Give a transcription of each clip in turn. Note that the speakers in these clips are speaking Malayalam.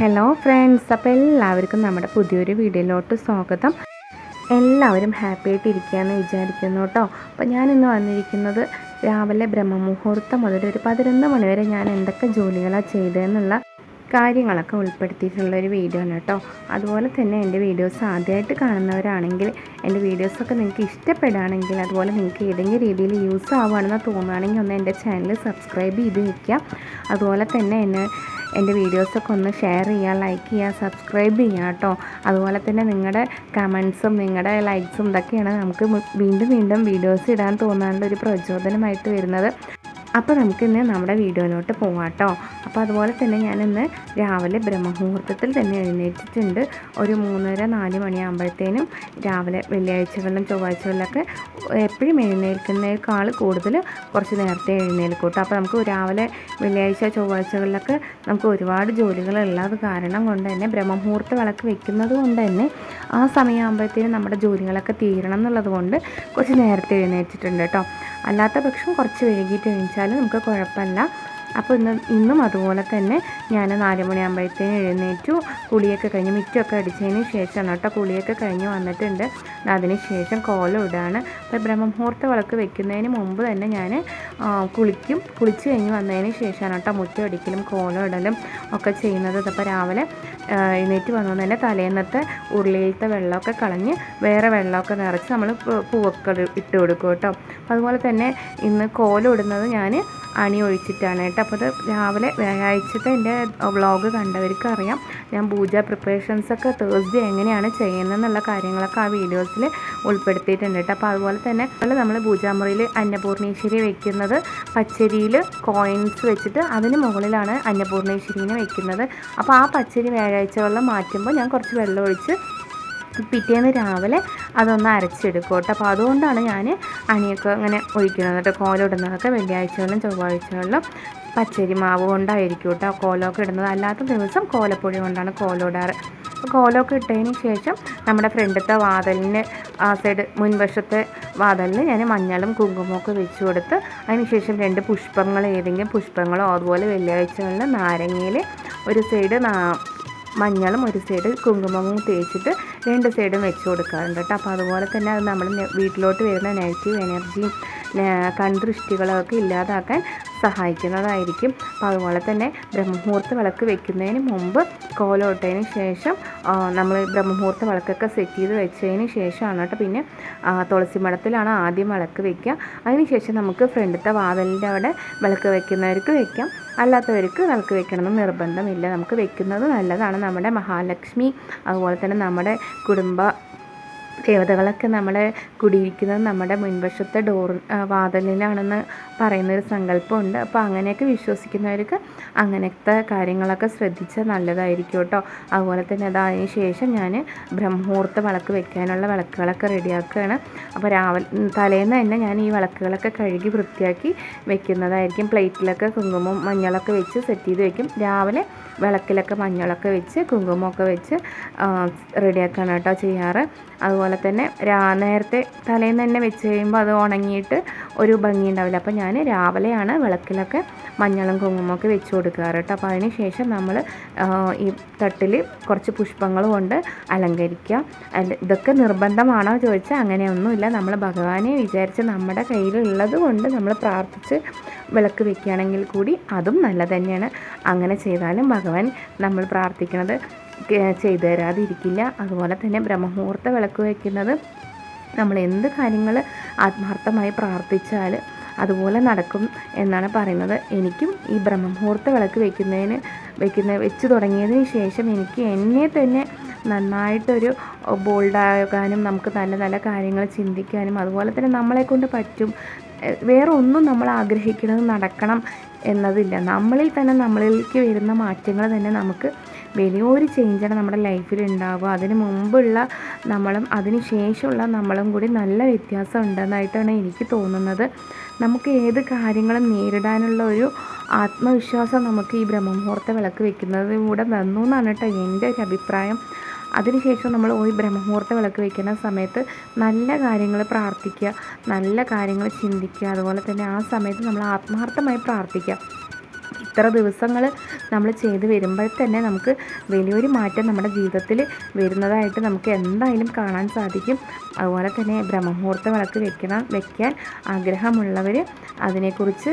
ഹലോ ഫ്രണ്ട്സ് അപ്പോൾ എല്ലാവർക്കും നമ്മുടെ പുതിയൊരു വീഡിയോയിലോട്ട് സ്വാഗതം. എല്ലാവരും ഹാപ്പി ആയിട്ട് ഇരിക്കുകയെന്ന് വിചാരിക്കുന്നു കേട്ടോ. അപ്പോൾ ഞാനിന്ന് വന്നിരിക്കുന്നത് രാവിലെ ബ്രഹ്മമുഹൂർത്തം മുതൽ ഒരു പതിനൊന്ന് മണിവരെ ഞാൻ എന്തൊക്കെ ജോലികളാണ് ചെയ്തതെന്നുള്ള കാര്യങ്ങളൊക്കെ ഉൾപ്പെടുത്തിയിട്ടുള്ള ഒരു വീഡിയോ ആണ് കേട്ടോ. അതുപോലെ തന്നെ എന്റെ വീഡിയോസ് ആദ്യമായിട്ട് കാണുന്നവരാണെങ്കിൽ എന്റെ വീഡിയോസൊക്കെ നിങ്ങൾക്ക് ഇഷ്ടപ്പെടുകയാണെങ്കിൽ അതുപോലെ നിങ്ങൾക്ക് ഏതെങ്കിലും രീതിയിൽ യൂസ് ആവുകയാണെന്ന് തോന്നുകയാണെങ്കിൽ ഒന്ന് എന്റെ ചാനൽ സബ്സ്ക്രൈബ് ചെയ്ത് വയ്ക്കുക അതുപോലെ തന്നെ എന്നെ എന്റെ വീഡിയോസൊക്കെ ഒന്ന് ഷെയർ ചെയ്യുക ലൈക്ക് ചെയ്യുക സബ്സ്ക്രൈബ് ചെയ്യുക കേട്ടോ. അതുപോലെ തന്നെ നിങ്ങളുടെ കമൻസും നിങ്ങളുടെ ലൈക്സും ഇതൊക്കെയാണ് നമുക്ക് വീണ്ടും വീണ്ടും വീഡിയോസ് ഇടാൻ തോന്നാനുള്ള ഒരു പ്രചോദനമായിട്ട് വരുന്നത്. അപ്പോൾ നമുക്കിന്ന് നമ്മുടെ വീഡിയോയിലോട്ട് പോവാം കേട്ടോ. അപ്പോൾ അതുപോലെ തന്നെ ഞാനിന്ന് രാവിലെ ബ്രഹ്മമുഹൂർത്തത്തിൽ തന്നെ എഴുന്നേറ്റിട്ടുണ്ട്. ഒരു മൂന്നര നാല് മണിയാകുമ്പോഴത്തേനും രാവിലെ വെള്ളിയാഴ്ചകളിലും ചൊവ്വാഴ്ചകളിലൊക്കെ എപ്പോഴും എഴുന്നേൽക്കുന്നതിനേക്കാൾ കൂടുതൽ കുറച്ച് നേരത്തെ എഴുന്നേൽക്കും കേട്ടോ. അപ്പോൾ നമുക്ക് രാവിലെ വെള്ളിയാഴ്ച ചൊവ്വാഴ്ചകളിലൊക്കെ നമുക്ക് ഒരുപാട് ജോലികളുള്ളത് കാരണം കൊണ്ട് തന്നെ ബ്രഹ്മമുഹൂർത്ത വിളക്ക് വെക്കുന്നത് കൊണ്ട് തന്നെ ആ സമയമാകുമ്പോഴത്തേനും നമ്മുടെ ജോലികളൊക്കെ തീരണം എന്നുള്ളത് കൊണ്ട് കുറച്ച് നേരത്തെ എഴുന്നേറ്റിട്ടുണ്ട് കേട്ടോ. അല്ലാത്ത പക്ഷം കുറച്ച് വൈകിട്ട് എഴുന്നേച്ചാൽ നമുക്ക് കുഴപ്പമില്ല. അപ്പോൾ ഇന്ന് ഇന്നും അതുപോലെ തന്നെ ഞാൻ നാല് മണിയാകുമ്പോഴത്തേന് എഴുന്നേറ്റു. കുളിയൊക്കെ കഴിഞ്ഞ് മിറ്റമൊക്കെ അടിച്ചതിന് ശേഷമാണ് കേട്ടോ കുളിയൊക്കെ കഴിഞ്ഞ് വന്നിട്ടുണ്ട്. അതിന് ശേഷം കോലം ഇടാണ്. അപ്പോൾ ബ്രഹ്മമുഹൂർത്ത വിളക്ക് വെക്കുന്നതിന് മുമ്പ് തന്നെ ഞാൻ കുളിക്കും. കുളിച്ച് കഴിഞ്ഞ് വന്നതിന് ശേഷമാണ് കേട്ടോ മുറ്റം അടിക്കലും കോലം ഇടലും ഒക്കെ ചെയ്യുന്നത്. അപ്പോൾ രാവിലെ എഴുന്നേറ്റ് വന്നു തന്നെ തലേന്നത്തെ ഉരുളിയിലത്തെ വെള്ളമൊക്കെ കളഞ്ഞ് വേറെ വെള്ളമൊക്കെ നിറച്ച് നമ്മൾ പൂവൊക്കെ ഇട് ഇട്ട് കൊടുക്കും കേട്ടോ. അപ്പോൾ അതുപോലെ തന്നെ ഇന്ന് കോലം ഇടുന്നത് ഞാൻ അണി ഒഴിച്ചിട്ടാണ് കേട്ടോ. അപ്പോൾ അത് രാവിലെ വ്യാഴാഴ്ചത്തെ എന്റെ വ്ളോഗ് കണ്ടവർക്ക് അറിയാം ഞാൻ പൂജ പ്രിപ്പറേഷൻസൊക്കെ തേഴ്സ്ഡേ എങ്ങനെയാണ് ചെയ്യുന്നതെന്നുള്ള കാര്യങ്ങളൊക്കെ ആ വീഡിയോസിൽ ഉൾപ്പെടുത്തിയിട്ടുണ്ട് കേട്ടോ. അപ്പോൾ അതുപോലെ തന്നെ നമ്മൾ പൂജാമുറിയിൽ അന്നപൂർണേശ്വരി വെക്കുന്നത് പച്ചരിയിൽ കോയിൻസ് വെച്ചിട്ട് അതിന് മുകളിലാണ് അന്നപൂർണേശ്വരീനെ വെക്കുന്നത്. അപ്പോൾ ആ പച്ചരി വ്യാഴാഴ്ച വെള്ളം മാറ്റുമ്പോൾ ഞാൻ കുറച്ച് വെള്ളം ഒഴിച്ച് പിറ്റേന്ന് രാവിലെ അതൊന്ന് അരച്ചെടുക്കും കേട്ടോ. അപ്പോൾ അതുകൊണ്ടാണ് ഞാൻ അണിയൊക്കെ അങ്ങനെ ഒഴിക്കുന്നത് കേട്ടോ. കോലിടുന്നതൊക്കെ വെള്ളിയാഴ്ചകളിലും ചൊവ്വാഴ്ചകളിലും. പച്ചരി മാവ് കൊണ്ടായിരിക്കും കേട്ടോ കോലമൊക്കെ ഇടുന്നത്. അല്ലാത്ത ദിവസം കോലപ്പൊടി കൊണ്ടാണ് കോലിടാറ് അപ്പോൾ കോലമൊക്കെ ഇട്ടതിന് ശേഷം നമ്മുടെ ഫ്രണ്ടത്തെ വാതലിന് ആ സൈഡ് മുൻവശത്തെ വാതലിന് ഞാൻ മഞ്ഞളും കുങ്കുമമൊക്കെ വെച്ച് കൊടുത്ത് അതിന് ശേഷം രണ്ട് പുഷ്പങ്ങൾ ഏതെങ്കിലും പുഷ്പങ്ങളോ അതുപോലെ വെള്ളിയാഴ്ചകളിൽ നാരങ്ങയിൽ ഒരു സൈഡ് മഞ്ഞളും ഒരു സൈഡ് കുങ്കുമവും തേച്ചിട്ട് രണ്ട് സൈഡും വെച്ച് കൊടുക്കാറുണ്ട് കേട്ടോ അപ്പോൾ അതുപോലെ തന്നെ അത് നമ്മൾ വീട്ടിലോട്ട് വരുന്ന നെഗറ്റീവ് എനർജിയും കൺദൃഷ്ടികളൊക്കെ ഇല്ലാതാക്കാൻ സഹായിക്കുന്നതായിരിക്കും. അപ്പോൾ അതുപോലെ തന്നെ ബ്രഹ്മമുഹൂർത്ത വിളക്ക് വെക്കുന്നതിന് മുമ്പ് കോലോട്ടതിന് ശേഷം നമ്മൾ ബ്രഹ്മമുഹൂർത്ത വിളക്കൊക്കെ സെറ്റ് ചെയ്ത് വെച്ചതിന് ശേഷമാണ് കേട്ടോ. പിന്നെ തുളസി മഠത്തിലാണ് ആദ്യം വിളക്ക് വെക്കുക. അതിനുശേഷം നമുക്ക് ഫ്രണ്ടത്തെ വാതിലിന്റെ അവിടെ വിളക്ക് വെക്കുന്നവർക്ക് വെക്കാം. അല്ലാത്തവർക്ക് വിളക്ക് വെക്കണമെന്ന് നിർബന്ധമില്ല. നമുക്ക് വെക്കുന്നത് നല്ലതാണ്. നമ്മുടെ മഹാലക്ഷ്മി അതുപോലെ തന്നെ നമ്മുടെ കുടുംബ ദേവതകളൊക്കെ നമ്മളെ കുടിയിരിക്കുന്നത് നമ്മുടെ മുൻവശത്തെ ഡോർ വാതിലിലാണെന്ന് പറയുന്നൊരു സങ്കല്പമുണ്ട്. അപ്പോൾ അങ്ങനെയൊക്കെ വിശ്വസിക്കുന്നവർക്ക് അങ്ങനത്തെ കാര്യങ്ങളൊക്കെ ശ്രദ്ധിച്ചാൽ നല്ലതായിരിക്കും കേട്ടോ. അതുപോലെ തന്നെ അത് ശേഷം ഞാൻ ബ്രഹ്മമുഹൂർത്ത വിളക്ക് വെക്കാനുള്ള വിളക്കുകളൊക്കെ റെഡിയാക്കുകയാണ്. അപ്പോൾ രാവിലെ തലേന്ന് തന്നെ ഞാൻ ഈ വിളക്കുകളൊക്കെ കഴുകി വൃത്തിയാക്കി വെക്കുന്നതായിരിക്കും. പ്ലേറ്റിലൊക്കെ കുങ്കുമം മഞ്ഞളൊക്കെ വെച്ച് സെറ്റ് ചെയ്ത് വെക്കും. രാവിലെ വിളക്കിലൊക്കെ മഞ്ഞളൊക്കെ വെച്ച് കുങ്കുമമൊക്കെ വെച്ച് റെഡിയാക്കുകയാണ് കേട്ടോ ചെയ്യാറ്. അതുപോലെ തന്നെ രാ നേരത്തെ തലേന്ന് തന്നെ വെച്ച് കഴിയുമ്പോൾ അത് ഉണങ്ങിയിട്ട് ഒരു ഭംഗി ഉണ്ടാവില്ല. അപ്പോൾ ഞാൻ രാവിലെയാണ് വിളക്കിലൊക്കെ മഞ്ഞളും കുങ്കുമമൊക്കെ വെച്ച് കൊടുക്കാറ് കേട്ടോ. അപ്പോൾ അതിനുശേഷം നമ്മൾ ഈ തട്ടിൽ കുറച്ച് പുഷ്പങ്ങൾ കൊണ്ട് അലങ്കരിക്കുക. ഇതൊക്കെ നിർബന്ധമാണോ ചോദിച്ചാൽ അങ്ങനെയൊന്നുമില്ല. നമ്മൾ ഭഗവാനെ വിചാരിച്ച് നമ്മുടെ കയ്യിലുള്ളത് കൊണ്ട് നമ്മൾ പ്രാർത്ഥിച്ച് വിളക്ക് വെക്കുകയാണെങ്കിൽ കൂടി അതും നല്ലത് തന്നെയാണ്. അങ്ങനെ ചെയ്താലും ഭഗവാൻ നമ്മൾ പ്രാർത്ഥിക്കുന്നത് ചെയ്തു തരാതിരിക്കില്ല. അതുപോലെ തന്നെ ബ്രഹ്മമുഹൂർത്ത വിളക്ക് വയ്ക്കുന്നത് നമ്മൾ എന്ത് കാര്യങ്ങൾ ആത്മാർത്ഥമായി പ്രാർത്ഥിച്ചാൽ അതുപോലെ നടക്കും എന്നാണ് പറയുന്നത്. എനിക്കും ഈ ബ്രഹ്മമുഹൂർത്ത വിളക്ക് വെക്കുന്നതിന് വെക്കുന്ന വെച്ച് തുടങ്ങിയതിന് ശേഷം എനിക്ക് എന്നെ തന്നെ നന്നായിട്ടൊരു ബോൾഡാകാനും നമുക്ക് നല്ല നല്ല കാര്യങ്ങൾ ചിന്തിക്കാനും അതുപോലെ തന്നെ നമ്മളെ കൊണ്ട് പറ്റും വേറെ ഒന്നും നമ്മൾ ആഗ്രഹിക്കുന്നത് നടക്കണം എന്നതില്ല. നമ്മളിൽ തന്നെ നമ്മളിലേക്ക് വരുന്ന മാറ്റങ്ങൾ തന്നെ നമുക്ക് വലിയൊരു ചേഞ്ചാണ് നമ്മുടെ ലൈഫിൽ ഉണ്ടാവുക. അതിന് മുമ്പുള്ള നമ്മളും അതിന് ശേഷമുള്ള നമ്മളും കൂടി നല്ല വ്യത്യാസം ഉണ്ടെന്നായിട്ടാണ് എനിക്ക് തോന്നുന്നത്. നമുക്ക് ഏത് കാര്യങ്ങളും നേരിടാനുള്ള ഒരു ആത്മവിശ്വാസം നമുക്ക് ഈ ബ്രഹ്മമുഹൂർത്ത വിളക്ക് വെക്കുന്നതിലൂടെ വന്നു എന്നാണ് കേട്ടോ എന്റെ ഒരു അഭിപ്രായം. അതിനുശേഷം നമ്മൾ പോയി ബ്രഹ്മമുഹൂർത്ത വിളക്ക് വയ്ക്കുന്ന സമയത്ത് നല്ല കാര്യങ്ങൾ പ്രാർത്ഥിക്കുക നല്ല കാര്യങ്ങൾ ചിന്തിക്കുക അതുപോലെ തന്നെ ആ സമയത്ത് നമ്മൾ ആത്മാർത്ഥമായി പ്രാർത്ഥിക്കുക. ഇത്ര ദിവസങ്ങൾ നമ്മൾ ചെയ്ത് വരുമ്പോൾ തന്നെ നമുക്ക് വലിയൊരു മാറ്റം നമ്മുടെ ജീവിതത്തിൽ വരുന്നതായിട്ട് നമുക്ക് എന്തായാലും കാണാൻ സാധിക്കും. അതുപോലെ തന്നെ ബ്രഹ്മമുഹൂർത്ത വിളക്ക് വെക്കണം വെക്കാൻ ആഗ്രഹമുള്ളവർ അതിനെക്കുറിച്ച്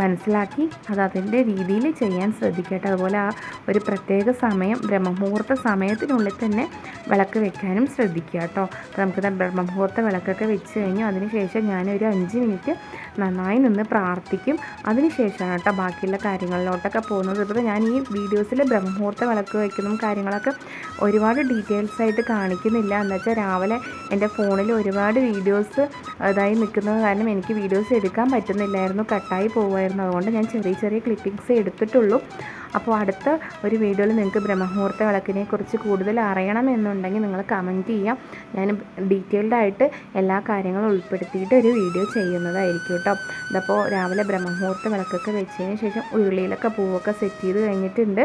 മനസ്സിലാക്കി അത് അതിന്റെ രീതിയിൽ ചെയ്യാൻ ശ്രദ്ധിക്കട്ടെ. അതുപോലെ ആ ഒരു പ്രത്യേക സമയം ബ്രഹ്മമുഹൂർത്ത സമയത്തിനുള്ളിൽ തന്നെ വിളക്ക് വെക്കാനും ശ്രദ്ധിക്കുക കേട്ടോ. അപ്പോൾ നമുക്ക് ബ്രഹ്മമുഹൂർത്ത വിളക്കൊക്കെ വെച്ച് കഴിഞ്ഞു. അതിനുശേഷം ഞാനൊരു അഞ്ച് മിനിറ്റ് നന്നായി നിന്ന് പ്രാർത്ഥിക്കും. അതിനുശേഷമാണ് കേട്ടോ ബാക്കിയുള്ള കാര്യങ്ങളിലോട്ടൊക്കെ പോകുന്നത്. ഇപ്പോൾ ഞാൻ ഈ വീഡിയോസിൽ ബ്രഹ്മമുഹൂർത്ത വിളക്ക് വയ്ക്കുന്നതും കാര്യങ്ങളൊക്കെ ഒരുപാട് ഡീറ്റെയിൽസ് ആയിട്ട് കാണിക്കുന്നില്ല. എന്ന് വെച്ചാൽ രാവിലെ എന്റെ ഫോണിൽ ഒരുപാട് വീഡിയോസ് അതായി നിൽക്കുന്നത് കാരണം എനിക്ക് വീഡിയോസ് എടുക്കാൻ പറ്റുന്നില്ലായിരുന്നു. കട്ടായി പോകുമായിരുന്നു അതുകൊണ്ട് ഞാൻ ചെറിയ ചെറിയ ക്ലിപ്പിങ്സ് എടുത്തിട്ടുള്ളൂ. അപ്പോൾ അടുത്ത ഒരു വീഡിയോയിൽ നിങ്ങൾക്ക് ബ്രഹ്മമുഹൂർത്ത വിളക്കിനെ കുറിച്ച് കൂടുതൽ അറിയണമെന്നുണ്ടെങ്കിൽ നിങ്ങൾ കമന്റ് ചെയ്യാം. ഞാൻ ഡീറ്റെയിൽഡ് ആയിട്ട് എല്ലാ കാര്യങ്ങളും ഉൾപ്പെടുത്തിയിട്ട് ഒരു വീഡിയോ ചെയ്യുന്നതായിരിക്കും കേട്ടോ. ഇതപ്പോൾ രാവിലെ ബ്രഹ്മമുഹൂർത്ത വിളക്കൊക്കെ വെച്ചതിന് ശേഷം ഉരുളിയിലൊക്കെ പൂവൊക്കെ സെറ്റ് ചെയ്ത് കഴിഞ്ഞിട്ടുണ്ട്.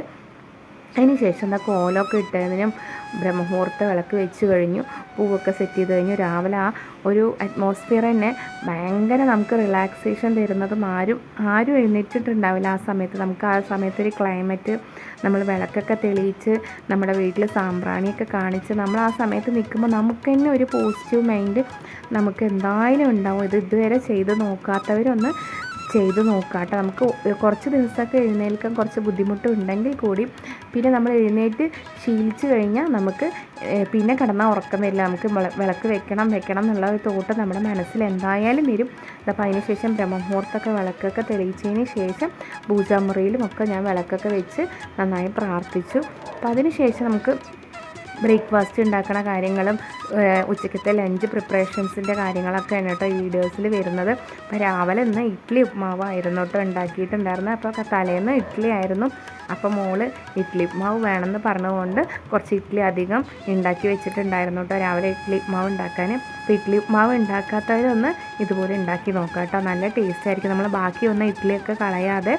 അതിന് ശേഷം എന്താ കോലമൊക്കെ ഇട്ടതിനും ബ്രഹ്മമുഹൂർത്ത വിളക്ക് വെച്ച് കഴിഞ്ഞു പൂവൊക്കെ സെറ്റ് ചെയ്ത് കഴിഞ്ഞു. രാവിലെ ആ ഒരു അറ്റ്മോസ്ഫിയർ തന്നെ ഭയങ്കര നമുക്ക് റിലാക്സേഷൻ തരുന്നതും ആരും ആരും എഴുന്നേറ്റിട്ടുണ്ടാവില്ല ആ സമയത്ത്. നമുക്ക് ആ സമയത്ത് ഒരു ക്ലൈമറ്റ് നമ്മൾ വിളക്കൊക്കെ തെളിയിച്ച് നമ്മുടെ വീട്ടിൽ സാമ്പ്രാണിയൊക്കെ കാണിച്ച് നമ്മൾ ആ സമയത്ത് നിൽക്കുമ്പോൾ നമുക്ക് തന്നെ ഒരു പോസിറ്റീവ് മൈൻഡ് നമുക്ക് എന്തായാലും ഉണ്ടാവും. ഇത് ഇതുവരെ ചെയ്ത് നോക്കാത്തവരൊന്ന് ചെയ്ത് നോക്കാം കേട്ടോ നമുക്ക് കുറച്ച് ദിവസമൊക്കെ എഴുന്നേൽക്കാൻ കുറച്ച് ബുദ്ധിമുട്ടുണ്ടെങ്കിൽ കൂടി പിന്നെ നമ്മൾ എഴുന്നേറ്റ് ശീലിച്ച് കഴിഞ്ഞാൽ നമുക്ക് പിന്നെ കിടന്നാൽ ഉറക്കം വരില്ല നമുക്ക് വിളക്ക് വെക്കണം വെക്കണം എന്നുള്ള ഒരു തോട്ട് നമ്മുടെ മനസ്സിൽ എന്തായാലും വരും. അപ്പോൾ അതിന് ശേഷം ബ്രഹ്മമുഹൂർത്തൊക്കെ വിളക്കൊക്കെ തെളിയിച്ചതിന് ശേഷം പൂജാമുറിയിലും ഒക്കെ ഞാൻ വിളക്കൊക്കെ വെച്ച് നന്നായി പ്രാർത്ഥിച്ചു. അപ്പോൾ അതിന് ശേഷം നമുക്ക് ബ്രേക്ക്ഫാസ്റ്റ് ഉണ്ടാക്കുന്ന കാര്യങ്ങളും ഉച്ചക്കത്തെ ലഞ്ച് പ്രിപ്പറേഷൻസിന്റെ കാര്യങ്ങളൊക്കെയാണ് കേട്ടോ ഈ വീഡിയോസിൽ വരുന്നത്. അപ്പോൾ രാവിലെ ഇന്ന് ഇഡ്ഡലി ഉപ്മാവായിരുന്നു കേട്ടോ ഉണ്ടാക്കിയിട്ടുണ്ടായിരുന്നത് അപ്പോൾ തലേന്ന് ഇഡ്ഡലി ആയിരുന്നു. അപ്പോൾ മോൾ ഇഡ്ഡലി ഉപ്മാവ് വേണമെന്ന് പറഞ്ഞുകൊണ്ട് കുറച്ച് ഇഡ്ഡലി അധികം ഉണ്ടാക്കി വെച്ചിട്ടുണ്ടായിരുന്നു കേട്ടോ രാവിലെ ഇഡ്ഡലി ഉപ്മാവ് ഉണ്ടാക്കാൻ അപ്പോൾ ഇഡ്ഡലി ഉപ്മാവ് ഉണ്ടാക്കാത്തവരൊന്ന് ഇതുപോലെ ഉണ്ടാക്കി നോക്കാം കേട്ടോ. നല്ല ടേസ്റ്റ് ആയിരിക്കും. നമ്മൾ ബാക്കി ഒന്ന് ഇഡ്ഡലിയൊക്കെ കളയാതെ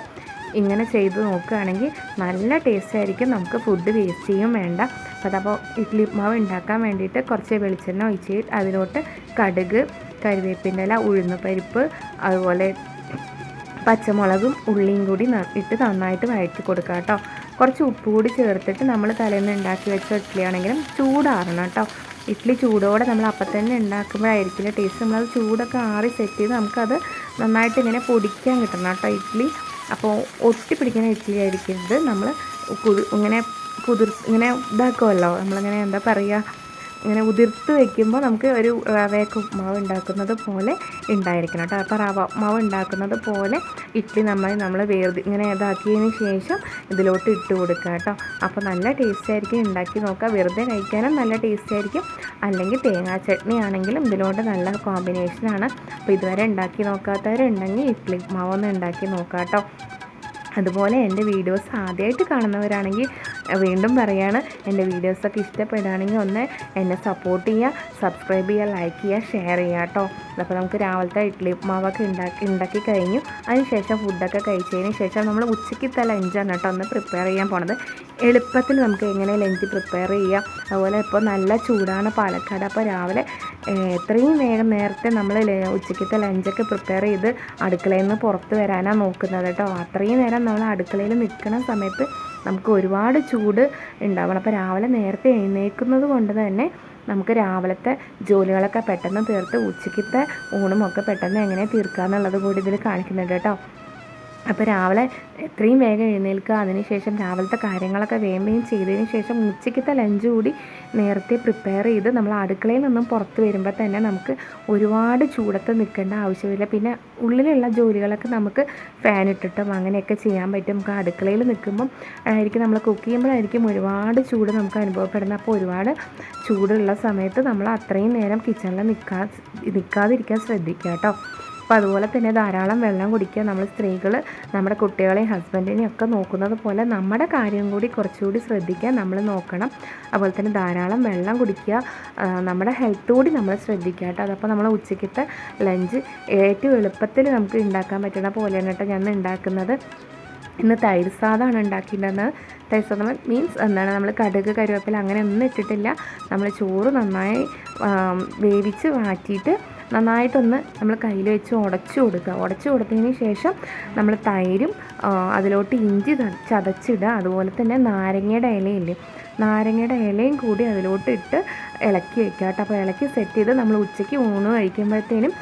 ഇങ്ങനെ ചെയ്ത് നോക്കുകയാണെങ്കിൽ നല്ല ടേസ്റ്റ് ആയിരിക്കും. നമുക്ക് ഫുഡ് വേസ്റ്റ് ചെയ്യും വേണ്ട. അതപ്പോൾ ഇഡ്ഡലി മാവ് ഉണ്ടാക്കാൻ വേണ്ടിയിട്ട് കുറച്ച് വെളിച്ചെണ്ണ ഒഴിച്ച് അതിലോട്ട് കടുക് കരിവേപ്പിന്റെ ഇല ഉഴുന്നുപരിപ്പ് അതുപോലെ പച്ചമുളകും ഉള്ളിയും കൂടി ഇട്ട് നന്നായിട്ട് വഴറ്റി കൊടുക്കുക കേട്ടോ. കുറച്ച് ഉപ്പ് കൂടി ചേർത്തിട്ട് നമ്മൾ തലേന്ന് ഉണ്ടാക്കി വെച്ച ഇഡ്ഡലി ആണെങ്കിലും ചൂടാറണം കേട്ടോ. ഇഡ്ഡലി ചൂടോടെ നമ്മൾ അപ്പം തന്നെ ഉണ്ടാക്കുമ്പോഴായിരിക്കില്ല ടേസ്റ്റ് നമ്മളത് ചൂടൊക്കെ ആറി സെറ്റ് ചെയ്ത് നമുക്കത് നന്നായിട്ട് ഇങ്ങനെ പൊടിക്കാൻ കിട്ടണം കേട്ടോ ഇഡ്ഡലി അപ്പോൾ ഒട്ടിപ്പിടിക്കുന്ന ഇഡ്ഡലി ആയിരിക്കരുത് നമ്മൾ ഇങ്ങനെ കുതിർ ഇങ്ങനെ ഇതാക്കുമല്ലോ നമ്മളിങ്ങനെ എന്താ പറയുക ഇങ്ങനെ ഉതിർത്ത് വെക്കുമ്പോൾ നമുക്ക് ഒരു റവയൊക്കെ മാവ് ഉണ്ടാക്കുന്നത് പോലെ ഉണ്ടായിരിക്കണം കേട്ടോ. അപ്പോൾ റവ മാവ് ഉണ്ടാക്കുന്നത് പോലെ ഇഡ്ഡലി നമ്മൾ നമ്മൾ വേർതി ഇങ്ങനെ ഇതാക്കിയതിന് ശേഷം ഇതിലോട്ട് ഇട്ട് കൊടുക്കുക കേട്ടോ. അപ്പോൾ നല്ല ടേസ്റ്റ് ആയിരിക്കും. ഉണ്ടാക്കി നോക്കുക. വെറുതെ കഴിക്കാനും നല്ല ടേസ്റ്റ് ആയിരിക്കും. അല്ലെങ്കിൽ തേങ്ങാ ചട്നി ആണെങ്കിലും ഇതിലോട്ട് നല്ല കോമ്പിനേഷനാണ് അപ്പോൾ ഇതുവരെ ഉണ്ടാക്കി നോക്കാത്തവരുണ്ടെങ്കിൽ ഇഡ്ഡലി മാവൊന്നും ഉണ്ടാക്കി നോക്കാം കേട്ടോ. അതുപോലെ എന്റെ വീഡിയോസ് ആദ്യമായിട്ട് കാണുന്നവരാണെങ്കിൽ വീണ്ടും പറയാണ് എന്റെ വീഡിയോസൊക്കെ ഇഷ്ടപ്പെടുകയാണെങ്കിൽ ഒന്ന് എന്നെ സപ്പോർട്ട് ചെയ്യുക സബ്സ്ക്രൈബ് ചെയ്യുക ലൈക്ക് ചെയ്യുക ഷെയർ ചെയ്യുക കേട്ടോ. അപ്പോൾ നമുക്ക് രാവിലത്തെ ഇഡ്ഡലി മാവൊക്കെ ഉണ്ടാക്കി ഉണ്ടാക്കി കഴിഞ്ഞു. അതിനുശേഷം ഫുഡൊക്കെ കഴിച്ചതിന് ശേഷം നമ്മൾ ഉച്ചയ്ക്കത്തെ ലഞ്ചാണ് കേട്ടോ ഒന്ന് പ്രിപ്പയർ ചെയ്യാൻ പോണത്. എളുപ്പത്തിൽ നമുക്ക് എങ്ങനെ ലഞ്ച് പ്രിപ്പയർ ചെയ്യാം. അതുപോലെ ഇപ്പോൾ നല്ല ചൂടാണ് പാലക്കാട്. അപ്പോൾ രാവിലെ എത്രയും വേഗം നേരത്തെ നമ്മൾ ഉച്ചയ്ക്കത്തെ ലഞ്ചൊക്കെ പ്രിപ്പയർ ചെയ്ത് അടുക്കളയിൽ നിന്ന് പുറത്ത് വരാനാണ് നോക്കുന്നത് കേട്ടോ. അത്രയും നേരം നമ്മൾ അടുക്കളയിൽ നിൽക്കുന്ന സമയത്ത് നമുക്ക് ഒരുപാട് ചൂട് ഉണ്ടാവണം. അപ്പോൾ രാവിലെ നേരത്തെ എഴുന്നേൽക്കുന്നത് കൊണ്ട് തന്നെ നമുക്ക് രാവിലത്തെ ജോലികളൊക്കെ പെട്ടെന്ന് തീർത്ത് ഉച്ചയ്ക്കത്തെ ഊണുമൊക്കെ പെട്ടെന്ന് എങ്ങനെ തീർക്കുക എന്നുള്ളത് കൂടി ഇതിൽ കാണിക്കുന്നുണ്ട് കേട്ടോ. അപ്പോൾ രാവിലെ എത്രയും വേഗം എഴുന്നേൽക്കുക. അതിനുശേഷം രാവിലത്തെ കാര്യങ്ങളൊക്കെ വേഗം ചെയ്തതിന് ശേഷം ഉച്ചയ്ക്കത്തെ ലഞ്ച് കൂടി നേരത്തെ പ്രിപ്പയർ ചെയ്ത് നമ്മൾ അടുക്കളയിൽ നിന്നും പുറത്ത് വരുമ്പോൾ തന്നെ നമുക്ക് ഒരുപാട് ചൂടത്ത് നിൽക്കേണ്ട ആവശ്യമില്ല. പിന്നെ ഉള്ളിലുള്ള ജോലികളൊക്കെ നമുക്ക് ഫാൻ ഇട്ടിട്ടും അങ്ങനെയൊക്കെ ചെയ്യാൻ പറ്റും. നമുക്ക് അടുക്കളയിൽ നിൽക്കുമ്പം ആയിരിക്കും നമ്മൾ കുക്ക് ചെയ്യുമ്പോഴായിരിക്കും ഒരുപാട് ചൂട് നമുക്ക് അനുഭവപ്പെടുന്നത്. അപ്പോൾ ഒരുപാട് ചൂടുള്ള സമയത്ത് നമ്മൾ അത്രയും നേരം കിച്ചണിൽ നിൽക്കാ നിൽക്കാതിരിക്കാൻ ശ്രദ്ധിക്കുക കേട്ടോ. അപ്പോൾ അതുപോലെ തന്നെ ധാരാളം വെള്ളം കുടിക്കുക നമ്മൾ സ്ത്രീകൾ നമ്മുടെ കുട്ടികളെയും ഹസ്ബൻഡിനെയും ഒക്കെ നോക്കുന്നത് പോലെ നമ്മുടെ കാര്യം കൂടി കുറച്ചുകൂടി ശ്രദ്ധിക്കാൻ നമ്മൾ നോക്കണം. അതുപോലെ തന്നെ ധാരാളം വെള്ളം കുടിക്കുക നമ്മുടെ ഹെൽത്ത് കൂടി നമ്മൾ ശ്രദ്ധിക്കുക കേട്ടോ. അതപ്പോൾ നമ്മൾ ഉച്ചയ്ക്കത്തെ ലഞ്ച് ഏറ്റവും എളുപ്പത്തിൽ നമുക്ക് ഉണ്ടാക്കാൻ പറ്റുന്ന പോലെയാണ് കേട്ടോ ഞാൻ ഉണ്ടാക്കുന്നത്. ഇന്ന് തൈര് സാധമാണ് ഉണ്ടാക്കിയിട്ടുണ്ടെന്ന് തൈര് സാദം മീൻസ് എന്താണ് നമ്മൾ കടുക് കരുവേപ്പില അങ്ങനെ ഒന്നും ഇട്ടിട്ടില്ല. നമ്മൾ ചോറ് നന്നായി വേവിച്ച് മാറ്റിയിട്ട് നന്നായിട്ടൊന്ന് നമ്മൾ കയ്യിൽ വെച്ച് ഉടച്ചു കൊടുക്കുക. ഉടച്ചു കൊടുത്തതിന് ശേഷം നമ്മൾ തൈരും അതിലോട്ട് ഇഞ്ചി ചതച്ചിടുക. അതുപോലെ തന്നെ നാരങ്ങയുടെ ഇലയില്ലേ? നാരങ്ങയുടെ ഇലയും കൂടി അതിലോട്ട് ഇട്ട് ഇളക്കി വെക്കുക കേട്ടോ. അപ്പോൾ ഇളക്കി സെറ്റ് ചെയ്ത് നമ്മൾ ഉച്ചയ്ക്ക് ഊണ് കഴിക്കുമ്പോഴത്തേനും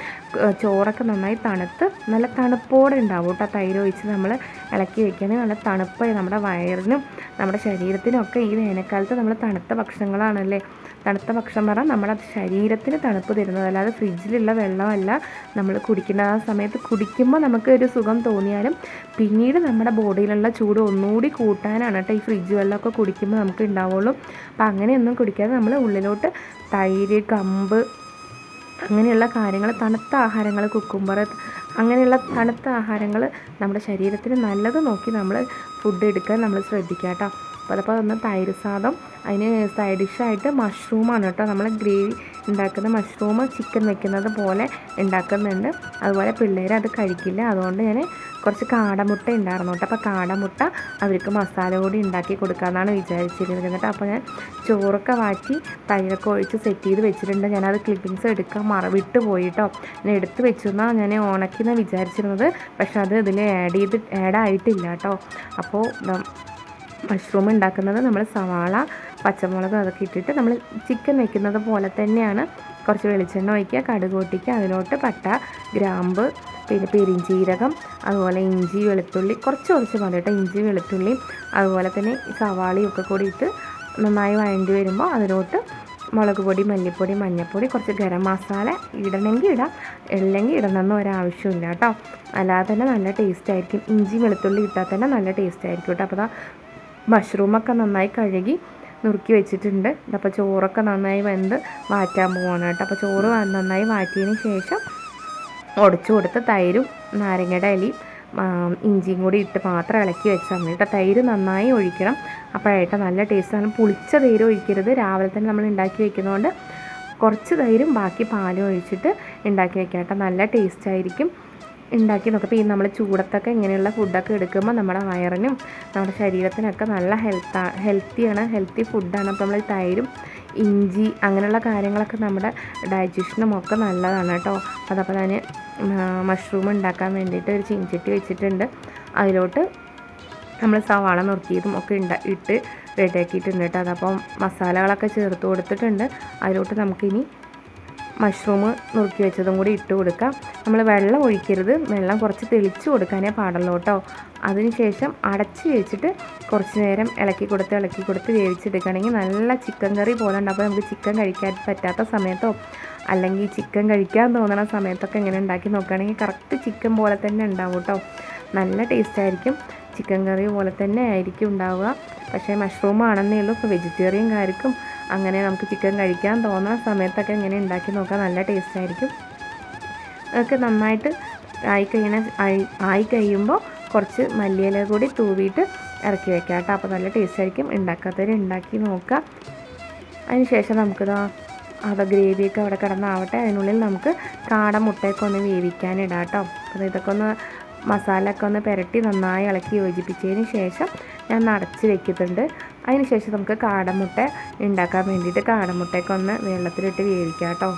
ചോറൊക്കെ നന്നായി തണുത്ത് നല്ല തണുപ്പോടെ ഉണ്ടാവും കേട്ടോ. തൈര് ഒഴിച്ച് നമ്മൾ ഇളക്കി വെക്കുകയാണെങ്കിൽ നല്ല തണുപ്പായി നമ്മുടെ വയറിനും നമ്മുടെ ശരീരത്തിനും ഒക്കെ ഈ വേനൽക്കാലത്ത് നമ്മൾ തണുത്ത ഭക്ഷണങ്ങളാണല്ലേ? തണുത്ത ഭക്ഷണം പറഞ്ഞാൽ നമ്മുടെ ശരീരത്തിന് തണുപ്പ് തരുന്നത്. അല്ലാതെ ഫ്രിഡ്ജിലുള്ള വെള്ളമല്ല നമ്മൾ കുടിക്കുന്ന. ആ സമയത്ത് കുടിക്കുമ്പോൾ നമുക്ക് ഒരു സുഖം തോന്നിയാലും പിന്നീട് നമ്മുടെ ബോഡിയിലുള്ള ചൂട് ഒന്നുകൂടി കൂട്ടാനാണ് കേട്ടോ ഈ ഫ്രിഡ്ജ് വെള്ളമൊക്കെ കുടിക്കുമ്പോൾ നമുക്ക് ഉണ്ടാവുള്ളൂ. അപ്പോൾ അങ്ങനെയൊന്നും കുടിക്കാതെ നമ്മൾ ഉള്ളിലോട്ട് തൈര് കമ്പ് അങ്ങനെയുള്ള കാര്യങ്ങൾ തണുത്ത ആഹാരങ്ങൾ കുക്കുംബർ അങ്ങനെയുള്ള തണുത്ത ആഹാരങ്ങൾ നമ്മുടെ ശരീരത്തിന് നല്ലത് നോക്കി നമ്മൾ ഫുഡ് എടുക്കാൻ നമ്മൾ ശ്രദ്ധിക്കുക കേട്ടോ. അപ്പോൾ അതപ്പോൾ തൈര് സാദം അതിന് സൈഡ് ഡിഷായിട്ട് മഷ്റൂമാണ് കേട്ടോ. നമ്മൾ ഗ്രേവി ഉണ്ടാക്കുന്ന മഷ്റൂം ചിക്കൻ വെക്കുന്നത് പോലെ ഉണ്ടാക്കുന്നുണ്ട്. അതുപോലെ പിള്ളേർ അത് കഴിക്കില്ല. അതുകൊണ്ട് ഞാൻ കുറച്ച് കാടമുട്ട ഉണ്ടായിരുന്നു കേട്ടോ. അപ്പോൾ കാടമുട്ട അവർക്ക് മസാല കൂടി ഉണ്ടാക്കി കൊടുക്കാമെന്നാണ് വിചാരിച്ചിരുന്നത് കേട്ടോ. അപ്പോൾ ഞാൻ ചോറൊക്കെ വാറ്റി തൈരൊക്കെ ഒഴിച്ച് സെറ്റ് ചെയ്ത് വെച്ചിട്ടുണ്ട്. ഞാനത് ക്ലിപ്പിങ്സ് എടുക്കാൻ മറ വിട്ട് പോയി കേട്ടോ. ഞാൻ എടുത്ത് വെച്ചു എന്നാൽ ഞാൻ ഉണക്കി എന്നാണ് വിചാരിച്ചിരുന്നത്. പക്ഷെ അത് ഇതിൽ ആഡ് ചെയ്ത് ആഡ് ആയിട്ടില്ല കേട്ടോ. അപ്പോൾ മഷ്റൂം ഉണ്ടാക്കുന്നത് നമ്മൾ സവാള പച്ചമുളക് അതൊക്കെ ഇട്ടിട്ട് നമ്മൾ ചിക്കൻ വെക്കുന്നത് പോലെ തന്നെയാണ്. കുറച്ച് വെളിച്ചെണ്ണ ഒഴിക്കുക കടുക് പൊട്ടിക്കുക അതിലോട്ട് പട്ട ഗ്രാമ്പ് പിന്നെ പെരിഞ്ചീരകം അതുപോലെ ഇഞ്ചി വെളുത്തുള്ളി കുറച്ച് കുറച്ച് മതി കേട്ടോ. ഇഞ്ചി വെളുത്തുള്ളി അതുപോലെ തന്നെ സവാളയും ഒക്കെ കൂടി ഇട്ട് നന്നായി വഴണ്ടി വരുമ്പോൾ അതിലോട്ട് മുളക് പൊടി മല്ലിപ്പൊടി മഞ്ഞൾപ്പൊടി കുറച്ച് ഗരം മസാല ഇടണമെങ്കിൽ ഇടാം. ഇല്ലെങ്കിൽ ഇടണമെന്ന് ഒരാവശ്യമില്ല കേട്ടോ. അല്ലാതെ തന്നെ നല്ല ടേസ്റ്റ് ആയിരിക്കും. ഇഞ്ചി വെളുത്തുള്ളി ഇട്ടാൽ തന്നെ നല്ല ടേസ്റ്റ് ആയിരിക്കും കേട്ടോ. അപ്പോൾ മഷ്റൂമൊക്കെ നന്നായി കഴുകി നുറുക്കി വെച്ചിട്ടുണ്ട്. അപ്പോൾ ചോറൊക്കെ നന്നായി വെന്ത് വാറ്റാൻ പോവാണ് കേട്ടോ. അപ്പോൾ ചോറ് നന്നായി വാറ്റിയതിന് ശേഷം ഉടച്ചു കൊടുത്ത് തൈരും നാരങ്ങയുടെ അലിയും ഇഞ്ചിയും കൂടി ഇട്ട് മാത്രം ഇളക്കി വെച്ചാൽ മതി കേട്ടോ. തൈര് നന്നായി ഒഴിക്കണം. അപ്പോഴായിട്ട് നല്ല ടേസ്റ്റാണ് പുളിച്ച തൈര് ഒഴിക്കരുത്. രാവിലെ തന്നെ നമ്മൾ ഉണ്ടാക്കി വെക്കുന്നതുകൊണ്ട് കുറച്ച് തൈരും ബാക്കി പാലും ഒഴിച്ചിട്ട് ഉണ്ടാക്കി വെക്കാം കേട്ടോ. നല്ല ടേസ്റ്റ് ആയിരിക്കും. ഉണ്ടാക്കി നോക്കാം. അപ്പോൾ ഈ നമ്മൾ ചൂടത്തൊക്കെ ഇങ്ങനെയുള്ള ഫുഡൊക്കെ എടുക്കുമ്പോൾ നമ്മുടെ വയറിനും നമ്മുടെ ശരീരത്തിനൊക്കെ നല്ല ഹെൽത്താ ഹെൽത്തിയാണ് ഹെൽത്തി ഫുഡാണ് അപ്പോൾ നമ്മൾ തൈരും ഇഞ്ചി അങ്ങനെയുള്ള കാര്യങ്ങളൊക്കെ നമ്മുടെ ഡൈജഷനും ഒക്കെ നല്ലതാണ് കേട്ടോ. അതപ്പോൾ ഞാൻ മഷ്റൂം ഉണ്ടാക്കാൻ വേണ്ടിയിട്ട് ഒരു ചീഞ്ചട്ടി വെച്ചിട്ടുണ്ട്. അതിലോട്ട് നമ്മൾ സവാള നുറുക്കിയതും ഒക്കെ ഉണ്ടാ ഇട്ട് റെഡിയാക്കിയിട്ടുണ്ട് കേട്ടോ. അതപ്പം മസാലകളൊക്കെ ചേർത്ത് കൊടുത്തിട്ടുണ്ട്. അതിലോട്ട് നമുക്കിനി മഷ്റൂം നുറുക്കി വെച്ചതും കൂടി ഇട്ട് കൊടുക്കാം. നമ്മൾ വെള്ളം ഒഴിക്കരുത്. വെള്ളം കുറച്ച് തെളിച്ച് കൊടുക്കാനേ പാടുള്ളൂ കേട്ടോ. അതിനുശേഷം അടച്ച് വെച്ചിട്ട് കുറച്ച് നേരം ഇളക്കി കൊടുത്ത് ഇളക്കി കൊടുത്ത് വേവിച്ചെടുക്കുകയാണെങ്കിൽ നല്ല ചിക്കൻ കറി പോലെ ഉണ്ട് അപ്പോൾ നമുക്ക് ചിക്കൻ കഴിക്കാൻ പറ്റാത്ത സമയത്തോ അല്ലെങ്കിൽ ചിക്കൻ കഴിക്കാൻ തോന്നുന്ന സമയത്തൊക്കെ ഇങ്ങനെ ഉണ്ടാക്കി നോക്കുകയാണെങ്കിൽ കറക്റ്റ് ചിക്കൻ പോലെ തന്നെ ഉണ്ടാവും കേട്ടോ. നല്ല ടേസ്റ്റ് ആയിരിക്കും. ചിക്കൻ കറി പോലെ തന്നെ ആയിരിക്കും ഉണ്ടാവുക. പക്ഷേ മഷ്റൂം ആണെന്നേ ഉള്ളൂ. ഇപ്പോൾ വെജിറ്റേറിയൻകാർക്കും അങ്ങനെ നമുക്ക് ചിക്കൻ കഴിക്കാൻ തോന്നുന്ന സമയത്തൊക്കെ ഇങ്ങനെ ഉണ്ടാക്കി നോക്കാൻ നല്ല ടേസ്റ്റ് ആയിരിക്കും. അതൊക്കെ നന്നായിട്ട് ആയി കഴിയണ ആയി കഴിയുമ്പോൾ കുറച്ച് മല്ലിയില കൂടി തൂവിയിട്ട് ഇറക്കി വെക്കാം കേട്ടോ. അപ്പോൾ നല്ല ടേസ്റ്റ് ആയിരിക്കും. ഉണ്ടാക്കാത്തവർ ഉണ്ടാക്കി നോക്കുക. അതിന് ശേഷം നമുക്കിതാ അത് ഗ്രേവിയൊക്കെ അവിടെ കിടന്നാവട്ടെ. അതിനുള്ളിൽ നമുക്ക് കാട മുട്ടയൊക്കെ ഒന്ന് വേവിക്കാനിടാം കേട്ടോ. അപ്പോൾ ഇതൊക്കെ ഒന്ന് മസാല ഒക്കെ ഒന്ന് പുരട്ടി നന്നായി ഇളക്കി യോജിപ്പിച്ചതിന് ശേഷം ഞാൻ നടച്ച് വെക്കുന്നുണ്ട്. അതിന് ശേഷം നമുക്ക് കാടമുട്ട ഉണ്ടാക്കാൻ വേണ്ടിയിട്ട് കാടമുട്ടയൊക്കെ ഒന്ന് വെള്ളത്തിലിട്ട് വേവിക്കാം കേട്ടോ.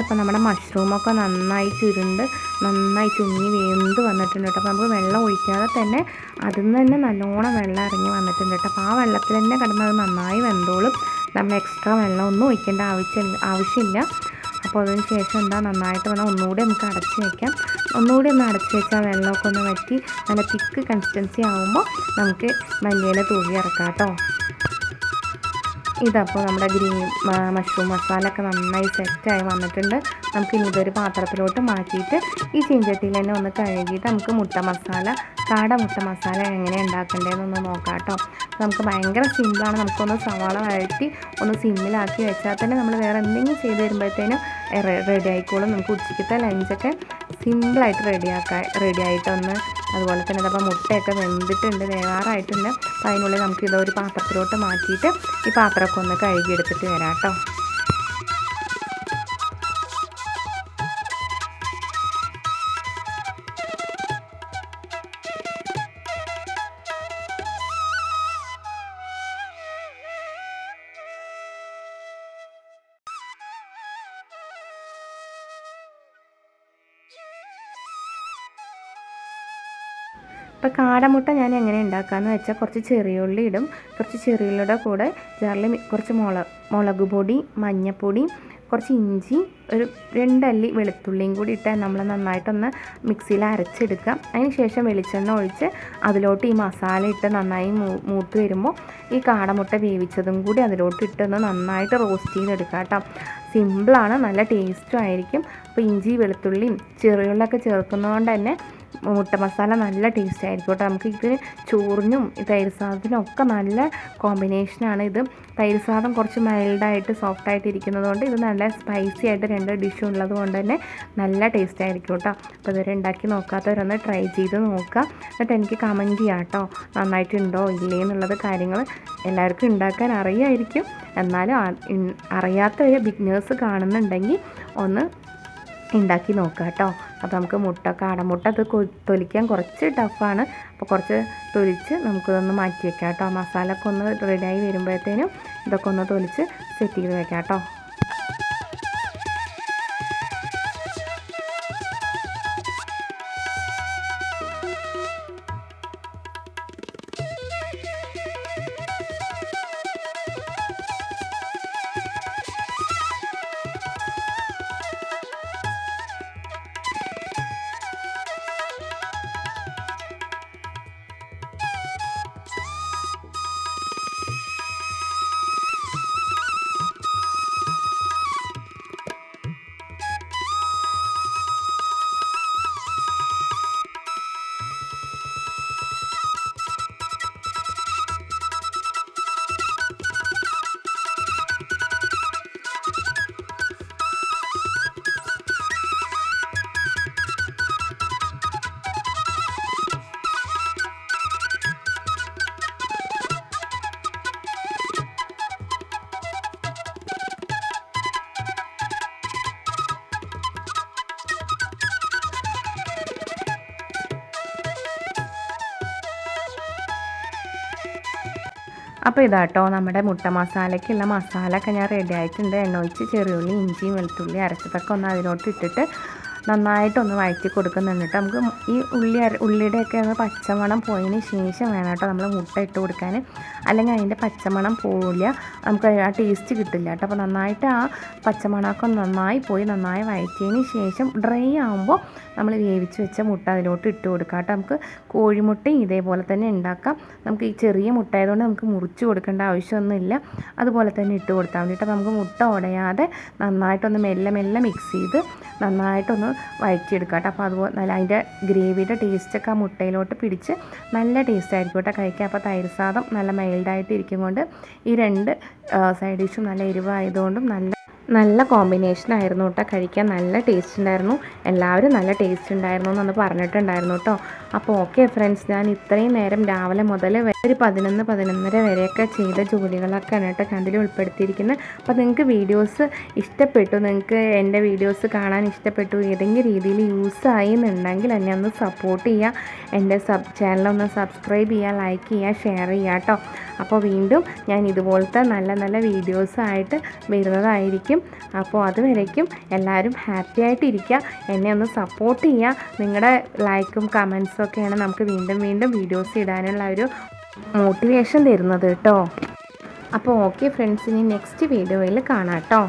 ഇതപ്പോൾ നമ്മുടെ മഷ്റൂമൊക്കെ നന്നായി ചുരുണ്ട് നന്നായി ചുങ്ങി വെന്ത് വന്നിട്ടുണ്ട് കേട്ടോ. അപ്പോൾ നമുക്ക് വെള്ളം ഒഴിക്കാതെ തന്നെ അതിൽ നിന്ന് തന്നെ നല്ലോണം വെള്ളം ഇറങ്ങി വന്നിട്ടുണ്ട് കേട്ടോ. അപ്പോൾ ആ വെള്ളത്തിൽ തന്നെ കിടന്ന് അത് നന്നായി വെന്തോളും. നമ്മൾ എക്സ്ട്രാ വെള്ളം ഒന്നും ഒഴിക്കേണ്ട ആവശ്യമില്ല ആവശ്യമില്ല. അപ്പോൾ അതിന് ശേഷം എന്താ നന്നായിട്ട് വേണം ഒന്നുകൂടി നമുക്ക് അടച്ച് വയ്ക്കാം ഒന്നുകൂടി ഒന്ന് അടച്ച് വെച്ചാൽ വെള്ളമൊക്കെ ഒന്ന് വറ്റി നല്ല തിക്ക് കൺസിസ്റ്റൻസി ആകുമ്പോൾ നമുക്ക് മല്ലിയില തൂവി ഇറക്കാം കേട്ടോ. ഇതപ്പോൾ നമ്മുടെ ഗ്രീൻ മഷ്റൂം മസാല ഒക്കെ നന്നായി സെറ്റായി വന്നിട്ടുണ്ട്. നമുക്ക് ഇനി ഇതൊരു പാത്രത്തിലോട്ട് മാറ്റിയിട്ട് ഈ ചീഞ്ചട്ടിയിൽ തന്നെ ഒന്ന് കഴുകിയിട്ട് നമുക്ക് മുട്ട മസാല കാട മുട്ട മസാല എങ്ങനെ ഉണ്ടാക്കേണ്ടതെന്നൊന്ന് നോക്കാം കേട്ടോ. നമുക്ക് ഭയങ്കര സിമ്പിളാണ്. നമുക്കൊന്ന് സവാള വഴറ്റി ഒന്ന് സിമ്മിലാക്കി വെച്ചാൽ തന്നെ നമ്മൾ വേറെ എന്തെങ്കിലും ചെയ്ത് വരുമ്പോഴത്തേനും റെഡി ആയിക്കോളും. നമുക്ക് ഉച്ചയ്ക്കത്തെ ലഞ്ചൊക്കെ സിമ്പിളായിട്ട് റെഡിയാക്കാൻ റെഡി ആയിട്ടൊന്ന് അതുപോലെ തന്നെ ഇതപ്പോൾ മുട്ടയൊക്കെ വെന്തിട്ടുണ്ട് വേവാറായിട്ടുണ്ട്. അപ്പോൾ അതിനുള്ളിൽ നമുക്ക് ഇതൊരു പാത്രത്തിലോട്ട് മാറ്റിയിട്ട് ഈ പാത്രമൊക്കെ ഒന്ന് കഴുകിയെടുത്തിട്ട് വരാം കേട്ടോ. കാടമുട്ട ഞാൻ എങ്ങനെ ഉണ്ടാക്കാമെന്ന് വെച്ചാൽ കുറച്ച് ചെറിയുള്ളി ഇടും. കുറച്ച് ചെറിയുള്ളിയുടെ കൂടെ ജാറിൽ കുറച്ച് മുളക് മുളക് പൊടി മഞ്ഞൾപ്പൊടി കുറച്ച് ഇഞ്ചി ഒരു രണ്ടല്ലി വെളുത്തുള്ളിയും കൂടി ഇട്ട് നമ്മൾ നന്നായിട്ടൊന്ന് മിക്സിയിൽ അരച്ചെടുക്കാം. അതിന് ശേഷം വെളിച്ചെണ്ണ ഒഴിച്ച് അതിലോട്ട് ഈ മസാല ഇട്ട് നന്നായി മൂത്ത് വരുമ്പോൾ ഈ കാടമുട്ട വേവിച്ചതും കൂടി അതിലോട്ട് ഇട്ടൊന്ന് നന്നായിട്ട് റോസ്റ്റ് ചെയ്തെടുക്കാം കേട്ടോ. സിമ്പിളാണ് നല്ല ടേസ്റ്റും ആയിരിക്കും. അപ്പോൾ ഇഞ്ചി വെളുത്തുള്ളിയും ചെറിയുള്ളൊക്കെ ചേർക്കുന്നതുകൊണ്ട് തന്നെ മുട്ട മസാല നല്ല ടേസ്റ്റ് ആയിരിക്കും കേട്ടോ. നമുക്ക് ഇത് ചോറിനും തൈര് സാദത്തിനും ഒക്കെ നല്ല കോമ്പിനേഷനാണ് ഇത്. തൈര് സാദം കുറച്ച് മൈൽഡായിട്ട് സോഫ്റ്റായിട്ട് ഇരിക്കുന്നതുകൊണ്ട് ഇത് നല്ല സ്പൈസി ആയിട്ട് രണ്ട് ഡിഷും ഉള്ളത് കൊണ്ട് തന്നെ നല്ല ടേസ്റ്റ് ആയിരിക്കും കേട്ടോ. അപ്പോൾ ഇതുവരെ ഉണ്ടാക്കി നോക്കാത്തവരൊന്ന് ട്രൈ ചെയ്ത് നോക്കുക. എന്നിട്ട് എനിക്ക് കമന്റ് ചെയ്യാം കേട്ടോ. നന്നായിട്ടുണ്ടോ ഇല്ലേ എന്നുള്ളത് കാര്യങ്ങൾ എല്ലാവർക്കും ഉണ്ടാക്കാൻ അറിയായിരിക്കും. എന്നാലും അറിയാത്ത ബിഗ്നേഴ്സ് കാണുന്നുണ്ടെങ്കിൽ ഒന്ന് ഉണ്ടാക്കി നോക്കുക കേട്ടോ. അപ്പോൾ നമുക്ക് മുട്ട കാടമുട്ട അത് തൊലിക്കാൻ കുറച്ച് ടഫാണ് അപ്പോൾ കുറച്ച് തൊലിച്ച് നമുക്കിതൊന്ന് മാറ്റി വെക്കാം കേട്ടോ. മസാല ഒന്ന് റെഡിയായി വരുമ്പോഴത്തേനും ഇതൊക്കെ ഒന്ന് തൊലിച്ച് സെറ്റ് ചെയ്ത് വെക്കാം കേട്ടോ. അപ്പോൾ ഇതാട്ടോ നമ്മുടെ മുട്ട മസാലയ്ക്കുള്ള മസാല ഒക്കെ ഞാൻ റെഡി ആയിട്ടുണ്ട്. എണ്ണ ഒഴിച്ച് ചെറിയുള്ളി ഇഞ്ചിയും വെളുത്തുള്ളി അരച്ചതൊക്കെ ഒന്ന് അതിനോട്ട് ഇട്ടിട്ട് നന്നായിട്ടൊന്ന് വഴറ്റി കൊടുക്കുന്നുണ്ട് കേട്ടോ. നമുക്ക് ഈ ഉള്ളി ഉള്ളിയുടെയൊക്കെ ഒന്ന് പച്ചമണം പോയതിന് ശേഷം വേണം കേട്ടോ നമ്മൾ മുട്ട ഇട്ട് കൊടുക്കാൻ. അല്ലെങ്കിൽ അതിന്റെ പച്ചമണം പോവില്ല. നമുക്ക് ആ ടേസ്റ്റ് കിട്ടില്ല കേട്ടോ. അപ്പോൾ നന്നായിട്ട് ആ പച്ചമണമൊക്കെ നന്നായി പോയി നന്നായി വഴറ്റിയതിന് ശേഷം ഡ്രൈ ആകുമ്പോൾ നമ്മൾ വേവിച്ച് വെച്ച മുട്ട അതിലോട്ട് ഇട്ട് കൊടുക്കാം കേട്ടോ. നമുക്ക് കോഴിമുട്ടയും ഇതേപോലെ തന്നെ ഉണ്ടാക്കാം. നമുക്ക് ഈ ചെറിയ മുട്ട ആയതുകൊണ്ട് നമുക്ക് മുറിച്ച് കൊടുക്കേണ്ട ആവശ്യമൊന്നുമില്ല. അതുപോലെ തന്നെ ഇട്ട് കൊടുത്താൽ മതി കേട്ടോ. നമുക്ക് മുട്ട ഉടയാതെ നന്നായിട്ടൊന്ന് മെല്ലെ മെല്ലെ മിക്സ് ചെയ്ത് നന്നായിട്ടൊന്ന് വഴറ്റിയെടുക്കുക കേട്ടോ. അപ്പോൾ അതുപോലെ നല്ല അതിന്റെ ഗ്രേവിയുടെ ടേസ്റ്റൊക്കെ ആ മുട്ടയിലോട്ട് പിടിച്ച് നല്ല ടേസ്റ്റ് ആയിരിക്കും കേട്ടോ കഴിക്കുക അപ്പോൾ തൈര് സാദം നല്ല മൈൽഡായിട്ട് ഇരിക്കും കൊണ്ട് ഈ രണ്ട് സൈഡ് ഡിഷും നല്ല എരിവായതുകൊണ്ടും നല്ല നല്ല കോമ്പിനേഷൻ ആയിരുന്നു കേട്ടോ കഴിക്കാൻ നല്ല ടേസ്റ്റ് ഉണ്ടായിരുന്നു. എല്ലാവരും നല്ല ടേസ്റ്റ് ഉണ്ടായിരുന്നു എന്നൊന്ന് പറഞ്ഞിട്ടുണ്ടായിരുന്നു കേട്ടോ അപ്പോൾ ഓക്കെ ഫ്രണ്ട്സ് ഞാൻ ഇത്രയും നേരം രാവിലെ മുതൽ ഒരു പതിനൊന്ന് പതിനൊന്നര വരെയൊക്കെ ചെയ്ത ജോലികളൊക്കെയാണ് കേട്ടോ ചാനലിൽ ഉൾപ്പെടുത്തിയിരിക്കുന്നത്. അപ്പോൾ നിങ്ങൾക്ക് വീഡിയോസ് ഇഷ്ടപ്പെട്ടു നിങ്ങൾക്ക് എന്റെ വീഡിയോസ് കാണാൻ ഇഷ്ടപ്പെട്ടു ഏതെങ്കിലും രീതിയിൽ യൂസ് ആയി എന്നുണ്ടെങ്കിൽ എന്നെ ഒന്ന് സപ്പോർട്ട് ചെയ്യുക. എന്റെ സബ് ചാനലൊന്ന് സബ്സ്ക്രൈബ് ചെയ്യുക ലൈക്ക് ചെയ്യുക ഷെയർ ചെയ്യുക കേട്ടോ. അപ്പോൾ വീണ്ടും ഞാൻ ഇതുപോലത്തെ നല്ല നല്ല വീഡിയോസായിട്ട് വരുന്നതായിരിക്കും. അപ്പോൾ അതുവരേക്കും എല്ലാവരും ഹാപ്പി ആയിട്ടിരിക്കുക. എന്നെ ഒന്ന് സപ്പോർട്ട് ചെയ്യുക. നിങ്ങളുടെ ലൈക്കും കമൻസും ഒക്കെയാണ് നമുക്ക് വീണ്ടും വീണ്ടും വീഡിയോസ് ഇടാനുള്ള ഒരു മോട്ടിവേഷൻ തരുന്നത് കേട്ടോ. അപ്പോൾ ഓക്കെ ഫ്രണ്ട്സ് ഇനി നെക്സ്റ്റ് വീഡിയോയിൽ കാണാം കേട്ടോ.